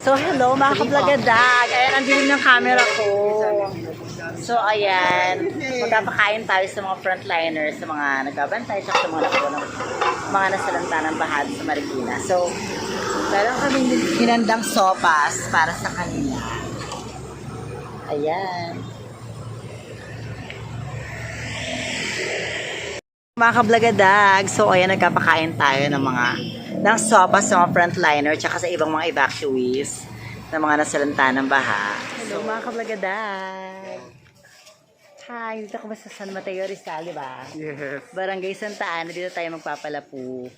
So, hello mga kablagadag. Ayan, ang dilim ng camera ko. So, ayan. Magpapakain tayo sa mga frontliners, sa mga nagbabantay, sa mga nakuha ng mga nasalanta ng bahad sa Marikina. So, meron kami hinandang sopas para sa kanila. Ayan. Mga kablagadag, so ayan, nagkapakain tayo ng mga ng sopas sa mga frontliner tsaka sa ibang mga evacuees na mga nasalanta ng baha. So mga kablagadag, Hi, dito ko ba sa San Mateo Rizal, di ba? Yes. Barangay Santa Ana, dito tayo magpapalapu.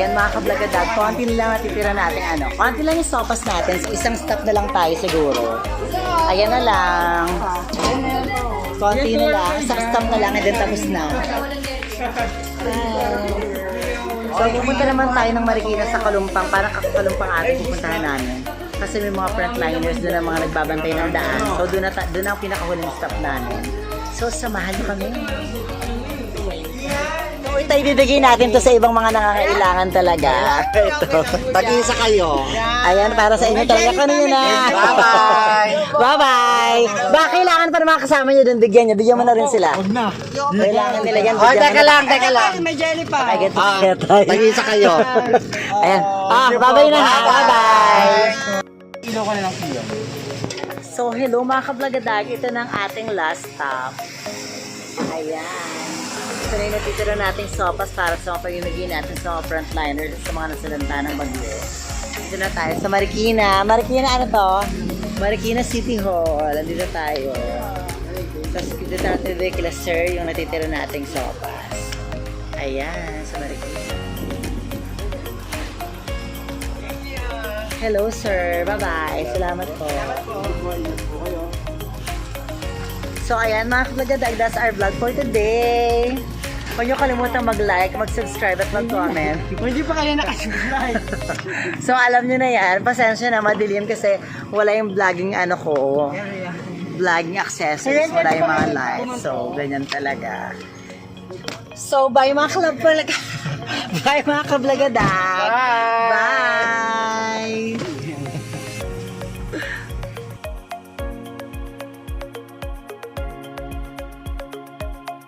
Ayan mga kablagadag, konti na lang natitira natin ano. Konti lang yung sopas natin. Isang stop na lang tayo siguro. Ayan na lang. Konti na lang. Isang stop na lang and then tapos na. So, pupunta naman tayo ng Marikina sa Kalumpang. Parang Kalumpang ating pupuntahan namin. Kasi may mga frontliners doon ang mga nagbabantay ng daan. So, doon, na, doon ang pinakahuling stop namin. So, samahan niyo kami. Ito ibibigay natin to sa ibang mga nangangailangan talaga. Ito. Tag-isa kayo. Ayan, para sa inyo talaga. Kanino na. Bye-bye. Bye-bye. Baka kailangan pa ng mga kasama nyo doon, bigyan nyo. Bigyan mo na rin sila. Huwag na. Kailangan nila yan. Oh, teka lang, teka lang. May jelly pa. Ay, ganito Ah, tag-isa kayo. Ayan. Ah, bye-bye na ha. Bye-bye. Ilo ko na lang kilo. So, hello mga kablagadag. Ito na ang ating last stop. Ayan. Ito na yung natitira nating sopas para sa mga pagimigin natin sa mga frontliners sa mga nasalanta ng bagyo. Dito na tayo sa Marikina. Marikina ano to? Marikina City Hall. Andito tayo. Tapos dito natin yung sir yung natitira nating sopas. Ayan, sa Marikina. Hello sir. Bye-bye. Salamat po. So ayan mga kablagadag, that's our vlog for today. Huwag niyo kalimutan mag-like, mag-subscribe at mag-comment. Hindi pa kayo nakasubscribe. So alam niyo na yan, pasensya na madilim kasi wala yung vlogging ano ko, vlogging accessories, wala yung mga lights. So ganyan talaga. So bye mga kalab Bye mga kablagadag. Bye. Bye.